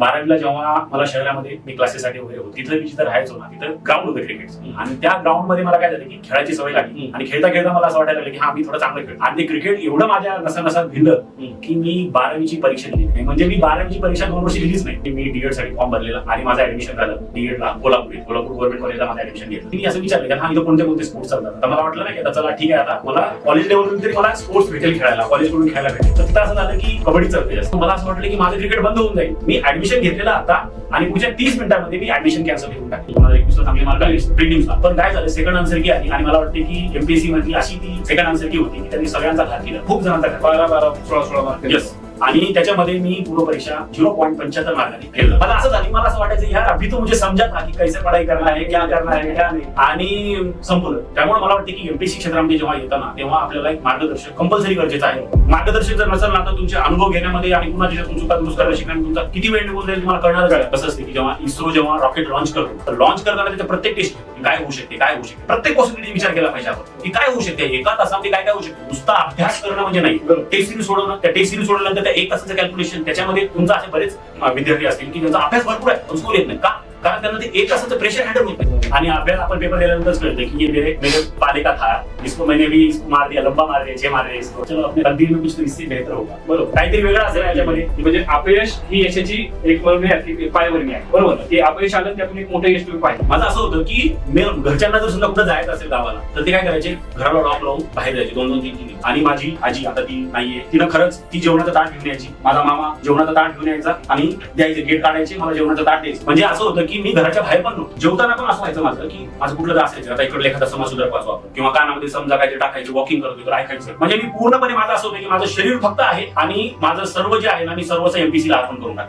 बारावीला जेव्हा मला शहरामध्ये मी क्लासेससाठी वगैरे होतो तिथं मी जिथं राहायचो ना तिथं ग्राउंड होतं क्रिकेट आणि त्या ग्राउंडमध्ये मला काय झालं की खेळायची सवय लागली. आणि खेळता खेळता मला असं वाटायला लागलं की हा मी थोडं चांगलं खेळ आणि क्रिकेट एवढं माझ्या नसा नसात हम्म. की मी बारावीची परीक्षा दिली. नाही म्हणजे मी बारावीची परीक्षा दोन वर्षी दिलीच नाही. मी डीएडसाठी फॉर्म भरलेला आणि माझं ऍडमिशन झालं डीएड ला कोल्हापूर. कोल्हापूर गव्हर्नमेंट कॉलेजला माझं ऍडमिशन घेतलं मी असं विचारलं की हा इथं कोणते कोणते स्पोर्ट्स चालतात? तर मला वाटलं नाही की आता चला ठीक आहे आता मला कॉलेज लेवलवरून तरी मला स्पोर्ट्स भेटेल खेळायला कॉलेजकडून खेळायला भेटेल. तर असं झालं की कबड्डी चालते जास्त मला असं वाटलं की माझं क्रिकेट बंद होऊन जाईल. मी ऍडमिशन घेतलेलं आता आणि पुढच्या तीस मिनिटांमध्ये मी ऍडमिशन कॅन्सल करून टाकली. मला एकवीसला चांगले मार्क आले प्रिलिम्सला पण काय झालं सेकंड आन्सर की आली आणि मला वाटते की एमपीएससी मधली अशी ती सेकंड आन्सर की होती की त्यांनी सगळ्यांचा घात केला. खूप जणांचा घात बारा बारा सोळा सोळा मार्क. येस आणि त्याच्यामध्ये मी पूर्व परीक्षा झिरो पॉईंट पंच्याहत्तर मार्काने फेल मला असं झालं मला असं वाटायचं यार अभी तो मुझे समजा था की कैसे पढ़ाई करना है क्या करना है क्या नाही. आणि संपलं. त्यामुळे मला वाटतं की एमपीसी क्षेत्रामध्ये जेव्हा येताना तेव्हा आपल्याला एक मार्गदर्शक कंपल्सरी गरजेचं आहे. मार्गदर्शक जर नसेल ना तर तुमचे अनुभव घेण्यामध्ये आणि पुन्हा त्याच्यातून चुका दुरुस्त करायला शिकण्यामध्ये तुमचा किती वेळ निघून जाईल तुम्हाला कळणार काय कसं असते की जेव्हा इस्रो जेव्हा रॉकेट लॉन्च करतो तर लॉन्च करताना त्याच्या प्रत्येक टेस्ट काय होऊ शकते काय होऊ शकते. प्रत्येक पॉसिबिलिटी विचार केला पाहिजे आपण की काय होऊ शकते? एका तासामध्ये काय काय होऊ शकते? नुसता अभ्यास करणं म्हणजे नाही. टेस्ट सिरीज सोडवणं त्या टेस्ट सिरीज सोडल्यानंतर त्या एक तासाचं कॅल्क्युलेशन त्याच्यामध्ये तुमचा असे बरेच विद्यार्थी असतील की त्यांचा अभ्यास भरपूर आहे पण स्कूल येत नाही. का? कारण त्यांना ते एक तासाचं प्रेशर हँडल होत नाही. आणि अभ्यास आपण पेपर दिल्यानंतरच कळतं की ये मेरे मेरे पाले का था. इसको मैंने भी इसको मार दिया लंबा मार दिया छे मार दिया इसको. चलो अपने तकदीर में कुछ तो इससे बेहतर होगा. बरोबर काहीतरी वेगळं असेल याच्यामध्ये. म्हणजे अपयश ही यशाची एक म्हणून आहे पायवरणी आहे. बरोबर? ते अपयश आलं त्यातून एक मोठं यश तुम्ही पाहिजे माझं असं होतं की मी घरच्यांना जर समजा कुठं जायचं असेल गावाला तर ते काय करायचे? घराला लॉक लावून बाहेर जायचे दोन दोन तीन तीन आणि माझी आजी आता ती नाहीये. तिनं खरंच ती जेवणाचं ताट घेऊन यायची. माझा मामा जेवणाचं ताट घेऊन यायचा आणि द्यायचे गेट काढायचे मला जेवणाचं ताट द्यायचं. म्हणजे असं होतं की मी घराच्या बाहेर पण जेवताना पण असं व्हायचं माझं की माझं कुठलं असायचं. आता इकडे एखादा समाज सुधारक वाचू आपण. किंवा कानामध्ये समजा काहीतरी टाकायचं वॉकिंग करतो तर ऐकायचं म्हणजे मी पूर्णपणे माझं असं होतं की माझं शरीर फक्त आहे आणि माझं सर्व जे आहे ना मी सर्वच एमपीसी ला अर्पण करून टाकतो.